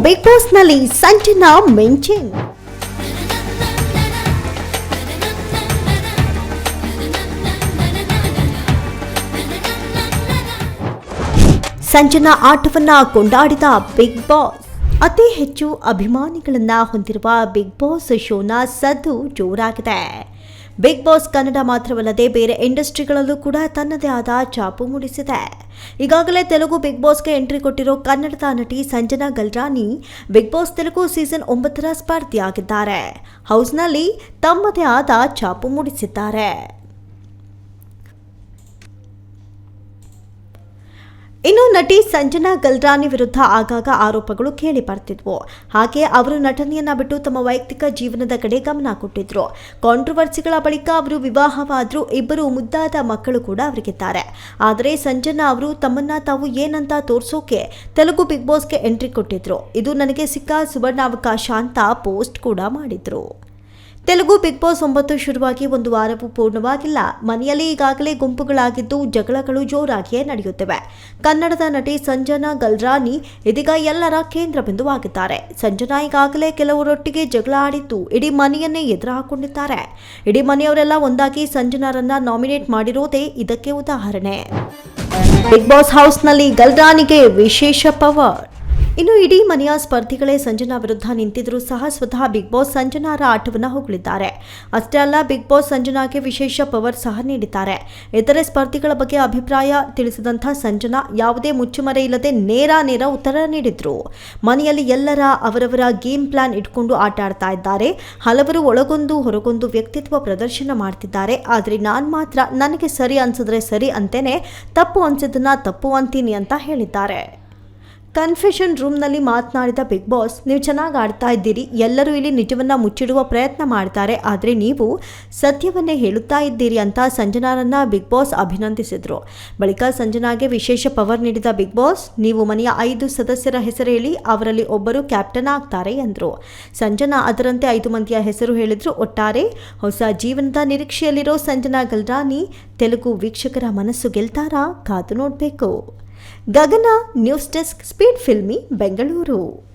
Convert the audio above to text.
Big ಬಾಸ್ನಲ್ಲಿ ಸಂಜನಾ ಮೆಂಚಿಂಗ್ ಸಂಜನಾ ಆಟವನ್ನ ಕೊಂಡಾಡಿದ ಬಿಗ್ ಬಾಸ್ ಅತಿ ಹೆಚ್ಚು ಅಭಿಮಾನಿಗಳನ್ನ ಹೊಂದಿರುವ ಬಿಗ್ ಬಾಸ್ ಶೋನ ಸದ್ದು ಜೋರಾಗಿದೆ. ಬಿಗ್ ಬಾಸ್ ಕನ್ನಡ ಮಾತ್ರವಲ್ಲದೆ ಬೇರೆ ಇಂಡಸ್ಟ್ರಿಗಳಲ್ಲೂ ಕೂಡ ತನ್ನದೇ ಆದ ಛಾಪು ಮೂಡಿಸಿದೆ. ಈಗಾಗಲೇ ತೆಲುಗು ಬಿಗ್ ಬಾಸ್ಗೆ ಎಂಟ್ರಿ ಕೊಟ್ಟಿರೋ ಕನ್ನಡದ ನಟಿ Sanjana Galrani big boss Telugu season ಒಂಬತ್ತರ ಸ್ಪರ್ಧಿಯಾಗಿದ್ದಾರೆ. ಹೌಸ್ನಲ್ಲಿ ತಮ್ಮದೇ ಆದ ಛಾಪು ಮೂಡಿಸಿದ್ದಾರೆ. ಇನ್ನು ನಟಿ ಸಂಜನಾ ಗಲ್ರಾನಿ ವಿರುದ್ಧ ಆಗಾಗ ಆರೋಪಗಳು ಕೇಳಿ ಬರ್ತಿದ್ವು. ಹಾಗೆ ಅವರು ನಟನೆಯನ್ನ ಬಿಟ್ಟು ತಮ್ಮ ವೈಯಕ್ತಿಕ ಜೀವನದ ಕಡೆ ಗಮನ ಕೊಟ್ಟಿದ್ರು. ಕಾಂಟ್ರವರ್ಸಿಗಳ ಬಳಿಕ ಅವರು ವಿವಾಹವಾದ್ರು ಇಬ್ಬರು ಮುದ್ದಾದ ಮಕ್ಕಳು ಕೂಡ ಅವರಿಗಿದ್ದಾರೆ. ಆದರೆ ಸಂಜನಾ ಅವರು ತಮ್ಮನ್ನ ತಾವು ಏನಂತ ತೋರಿಸೋಕೆ ತೆಲುಗು ಬಿಗ್ ಬಾಸ್ಗೆ ಎಂಟ್ರಿ ಕೊಟ್ಟಿದ್ರು. ಇದು ನನಗೆ ಸಿಕ್ಕ ಸುವರ್ಣಾವಕಾಶ ಅಂತ ಪೋಸ್ಟ್ ಕೂಡ ಮಾಡಿದ್ರು. ತೆಲುಗು ಬಿಗ್ ಬಾಸ್ ಒಂಬತ್ತು ಶುರುವಾಗಿ ಒಂದು ವಾರವೂ ಪೂರ್ಣವಾಗಿಲ್ಲ. ಮನೆಯಲ್ಲಿ ಈಗಾಗಲೇ ಗುಂಪುಗಳಾಗಿದ್ದು ಜಗಳಗಳು ಜೋರಾಗಿಯೇ ನಡೆಯುತ್ತಿವೆ. ಕನ್ನಡದ ನಟಿ ಸಂಜನಾ ಗಲ್ರಾನಿ ಇದೀಗ ಎಲ್ಲರ ಕೇಂದ್ರ ಬಿಂದುವಾಗಿದ್ದಾರೆ ಸಂಜನಾ ಈಗಾಗಲೇ ಕೆಲವರೊಟ್ಟಿಗೆ ಜಗಳ ಆಡಿದ್ದು ಇಡೀ ಮನೆಯನ್ನೇ ಎದುರು ಹಾಕೊಂಡಿದ್ದಾರೆ ಇಡೀ ಮನೆಯವರೆಲ್ಲ ಒಂದಾಗಿ ಸಂಜನಾರನ್ನ ನಾಮಿನೇಟ್ ಮಾಡಿರೋದೇ ಇದಕ್ಕೆ ಉದಾಹರಣೆ. ಬಿಗ್ ಬಾಸ್ ಹೌಸ್ನಲ್ಲಿ ಗಲ್ರಾನಿಗೆ ವಿಶೇಷ ಪವರ್. ಇನ್ನು ಇಡೀ ಮನೆಯ ಸ್ಪರ್ಧಿಗಳೇ ಸಂಜನಾ ವಿರುದ್ಧ ನಿಂತಿದ್ರೂ ಸಹ ಸ್ವತಃ ಬಿಗ್ ಬಾಸ್ ಸಂಜನಾರ ಆಟವನ್ನು ಹೊಗಳಿದ್ದಾರೆ. ಅಷ್ಟೇ ಅಲ್ಲ, ಬಿಗ್ ಬಾಸ್ ಸಂಜನಾಗೆ ವಿಶೇಷ ಪವರ್ ಸಹ ನೀಡಿದ್ದಾರೆ. ಇತರೆ ಸ್ಪರ್ಧಿಗಳ ಬಗ್ಗೆ ಅಭಿಪ್ರಾಯ ತಿಳಿಸಿದಂಥ ಸಂಜನಾ ಯಾವುದೇ ಮುಚ್ಚುಮರೆ ಇಲ್ಲದೆ ನೇರ ನೇರ ಉತ್ತರ ನೀಡಿದ್ರು. ಮನೆಯಲ್ಲಿ ಎಲ್ಲರ ಅವರವರ ಗೇಮ್ ಪ್ಲಾನ್ ಇಟ್ಕೊಂಡು ಆಟ ಆಡ್ತಾ ಇದ್ದಾರೆ. ಹಲವರು ಒಳಗೊಂದು ಹೊರಗೊಂದು ವ್ಯಕ್ತಿತ್ವ ಪ್ರದರ್ಶನ ಮಾಡ್ತಿದ್ದಾರೆ. ಆದರೆ ನಾನು ಮಾತ್ರ ನನಗೆ ಸರಿ ಅನ್ಸಿದ್ರೆ ಸರಿ ಅಂತೇನೆ, ತಪ್ಪು ಅನ್ಸಿದ್ದನ್ನ ತಪ್ಪು ಅಂತೀನಿ ಅಂತ ಹೇಳಿದ್ದಾರೆ. ಕನ್ಫೆಷನ್ ರೂಮ್ನಲ್ಲಿ ಮಾತನಾಡಿದ ಬಿಗ್ ಬಾಸ್, ನೀವು ಚೆನ್ನಾಗಿ ಆಡ್ತಾ ಇದ್ದೀರಿ, ಎಲ್ಲರೂ ಇಲ್ಲಿ ನಿಜವನ್ನ ಮುಚ್ಚಿಡುವ ಪ್ರಯತ್ನ ಮಾಡ್ತಾರೆ, ಆದರೆ ನೀವು ಸತ್ಯವನ್ನೇ ಹೇಳುತ್ತಾ ಇದ್ದೀರಿ ಅಂತ ಸಂಜನಾರನ್ನ ಬಿಗ್ ಬಾಸ್ ಅಭಿನಂದಿಸಿದ್ರು. ಬಳಿಕ ಸಂಜನಾಗೆ ವಿಶೇಷ ಪವರ್ ನೀಡಿದ ಬಿಗ್ ಬಾಸ್, ನೀವು ಮನೆಯ ಐದು ಸದಸ್ಯರ ಹೆಸರು ಹೇಳಿ ಅವರಲ್ಲಿ ಒಬ್ಬರು ಕ್ಯಾಪ್ಟನ್ ಆಗ್ತಾರೆ ಎಂದರು. ಸಂಜನಾ ಅದರಂತೆ ಐದು ಮಂದಿಯ ಹೆಸರು ಹೇಳಿದ್ರು. ಒಟ್ಟಾರೆ, ಹೊಸ ಜೀವನದ ನಿರೀಕ್ಷೆಯಲ್ಲಿರೋ ಸಂಜನಾ ಗಲ್ರಾನಿ, ತೆಲುಗು ವೀಕ್ಷಕರ ಮನಸ್ಸು ಗೆಲ್ತಾರಾ? ಕಾದು ನೋಡಬೇಕು. Gagana news desk speed filmy Bengaluru.